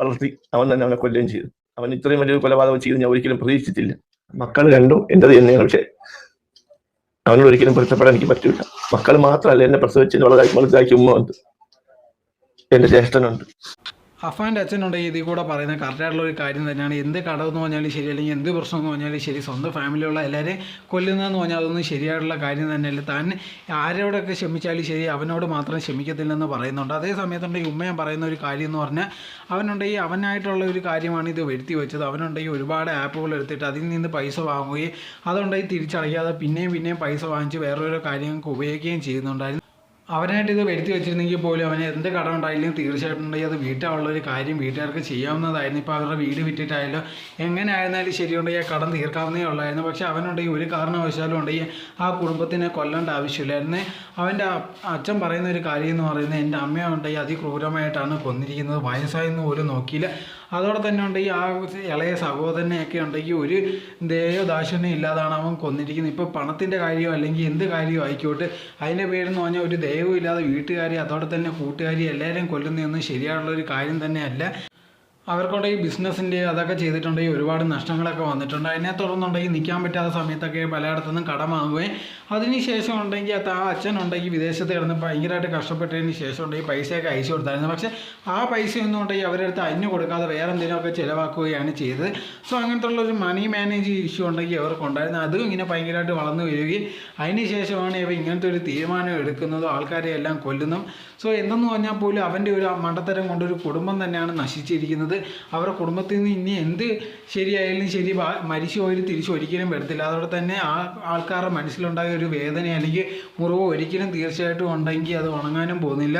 വളർത്തി അവൻ തന്നെ അവനെ കൊല്ലുകയും ചെയ്തു. അവൻ ഇത്രയും വലിയൊരു കൊലപാതകം ചെയ്ത് ഞാൻ ഒരിക്കലും പ്രതീക്ഷിച്ചിട്ടില്ല. മക്കൾ കണ്ടു എന്റെത് തന്നെയാണ്. പക്ഷേ അവനോട് ഒരിക്കലും പൊരുത്തപ്പെടാൻ എനിക്ക് പറ്റൂല. മക്കൾ മാത്രമല്ല എന്നെ പ്രസവിച്ചു വളരെ വലുതാക്കി ഉമ്മ ഉണ്ട്. എന്റെ ജ്യേഷ്ഠനുണ്ട്. അഫാന്റെ അച്ഛനുണ്ടെങ്കിൽ ഇതിൽ കൂടെ പറയുന്ന കറക്റ്റായിട്ടുള്ള ഒരു കാര്യം തന്നെയാണ്. എന്ത് കടമെന്ന് പറഞ്ഞാലും ശരി അല്ലെങ്കിൽ എന്ത് പ്രശ്നം എന്ന് പറഞ്ഞാലും ശരി സ്വന്തം ഫാമിലിയുള്ള എല്ലാവരെയും കൊല്ലുന്നതെന്ന് പറഞ്ഞാൽ അതൊന്നും ശരിയായിട്ടുള്ള കാര്യം തന്നെയല്ല. താൻ ആരോടൊക്കെ ക്ഷമിച്ചാലും ശരി അവനോട് മാത്രം ക്ഷമിക്കത്തില്ലെന്ന് പറയുന്നുണ്ട്. അതേ സമയത്തുണ്ടെങ്കിൽ ഉമ്മയും പറയുന്ന ഒരു കാര്യം എന്ന് പറഞ്ഞാൽ അവനുണ്ടെങ്കിൽ അവനായിട്ടുള്ള ഒരു കാര്യമാണ് ഇത് വരുത്തി വെച്ചത്. അവനുണ്ടെങ്കിൽ ഒരുപാട് ആപ്പുകൾ എടുത്തിട്ട് അതിൽ നിന്ന് പൈസ വാങ്ങുകയും അതുണ്ടെങ്കിൽ തിരിച്ചടയ്ക്കാതെ പിന്നെയും പിന്നെയും പൈസ വാങ്ങിച്ച് വേറൊരു കാര്യങ്ങൾക്ക് ഉപയോഗിക്കുകയും ചെയ്യുന്നുണ്ടായിരുന്നു. അവനായിട്ട് ഇത് വരുത്തി വെച്ചിരുന്നെങ്കിൽ പോലും അവന് എന്ത് കടം ഉണ്ടായാലും തീർച്ചയായിട്ടും ഉണ്ടെങ്കിൽ അത് വീട്ടാനുള്ള ഒരു കാര്യം വീട്ടുകാർക്ക് ചെയ്യാവുന്നതായിരുന്നു. ഇപ്പോൾ അവരുടെ വീട് വിറ്റിട്ടായാലും എങ്ങനെ ആയിരുന്നാലും ശരിയുണ്ടെങ്കിൽ ആ കടം തീർക്കാവുന്നേ ഉള്ളായിരുന്നു. പക്ഷെ അവനുണ്ടെങ്കിൽ ഒരു കാരണവശാലും ഉണ്ടെങ്കിൽ ആ കുടുംബത്തിനെ കൊല്ലേണ്ട ആവശ്യമില്ലായിരുന്നു. അവന്റെ അച്ഛൻ പറയുന്ന ഒരു കാര്യം എന്ന് പറയുന്നത് എന്റെ അമ്മ ഉണ്ടെങ്കിൽ അതിക്രൂരമായിട്ടാണ് കൊന്നിരിക്കുന്നത്. വയസ്സായെന്ന് പോലും നോക്കിയില്ല. അതോടെ തന്നെ ഉണ്ടെങ്കിൽ ആ ഇളയ സഹോദരനെയൊക്കെ ഉണ്ടെങ്കിൽ ഒരു ദയോദാക്ഷിണ്യം ഇല്ലാതാണ് അവൻ കൊന്നിരിക്കുന്നത്. ഇപ്പോൾ പണത്തിന്റെ കാര്യമോ അല്ലെങ്കിൽ എന്ത് കാര്യമോ ആയിക്കോട്ടെ അതിന്റെ പേരെന്ന് പറഞ്ഞാൽ ഒരു ദയവും ഇല്ലാതെ വീട്ടുകാരെയും അതോടെ തന്നെ കൂട്ടുകാരെയും എല്ലാവരെയും കൊല്ലുന്നതൊന്നും ശരിയായുള്ളൊരു കാര്യം തന്നെയല്ല. അവർക്കുണ്ട് ഈ ബിസിനസ്സിന്റെ അതൊക്കെ ചെയ്തിട്ടുണ്ടെങ്കിൽ ഒരുപാട് നഷ്ടങ്ങളൊക്കെ വന്നിട്ടുണ്ട്. അതിനെ തുടർന്നുണ്ടെങ്കിൽ നിൽക്കാൻ പറ്റാത്ത സമയത്തൊക്കെ പലയിടത്തുനിന്നും കടം വാങ്ങുകയും അതിന് ശേഷം ഉണ്ടെങ്കിൽ അത് ആ അച്ഛനുണ്ടെങ്കിൽ വിദേശത്ത് കിടന്ന് ഭയങ്കരമായിട്ട് കഷ്ടപ്പെട്ടതിന് ശേഷം ഉണ്ടെങ്കിൽ പൈസയൊക്കെ അയച്ചു കൊടുത്തായിരുന്നു. പക്ഷേ ആ പൈസയൊന്നും ഉണ്ടെങ്കിൽ അവരെടുത്ത് അന്യ കൊടുക്കാതെ വേറെ എന്തെങ്കിലുമൊക്കെ ചിലവാക്കുകയാണ് ചെയ്തത്. സോ അങ്ങനത്തുള്ള ഒരു മണി മാനേജ് ഇഷ്യൂ ഉണ്ടെങ്കിൽ അവർക്കുണ്ടായിരുന്നു അതും ഇങ്ങനെ ഭയങ്കരമായിട്ട് വളർന്നു വരികയും അതിന് ശേഷമാണ് ഇവ ഇങ്ങനത്തെ ഒരു തീരുമാനം എടുക്കുന്നതും ആൾക്കാരെ എല്ലാം കൊല്ലുന്നതും. സോ എന്തെന്ന് പറഞ്ഞാൽ പോലും അവന്റെ ഒരു മണ്ടത്തരം കൊണ്ടൊരു കുടുംബം തന്നെയാണ് നശിച്ചിരിക്കുന്നത്. അവരുടെ കുടുംബത്തിൽ നിന്ന് ഇനി എന്ത് ശരിയായാലും ശരി മരിച്ചു പോയി തിരിച്ചു ഒരിക്കലും വരത്തില്ല. അതോടെ തന്നെ ആ ആൾക്കാരുടെ മനസ്സിലുണ്ടായ ഒരു വേദന അല്ലെങ്കിൽ മുറിവ് ഒരിക്കലും തീർച്ചയായിട്ടും ഉണ്ടെങ്കിൽ അത് ഉണങ്ങാനും പോകുന്നില്ല.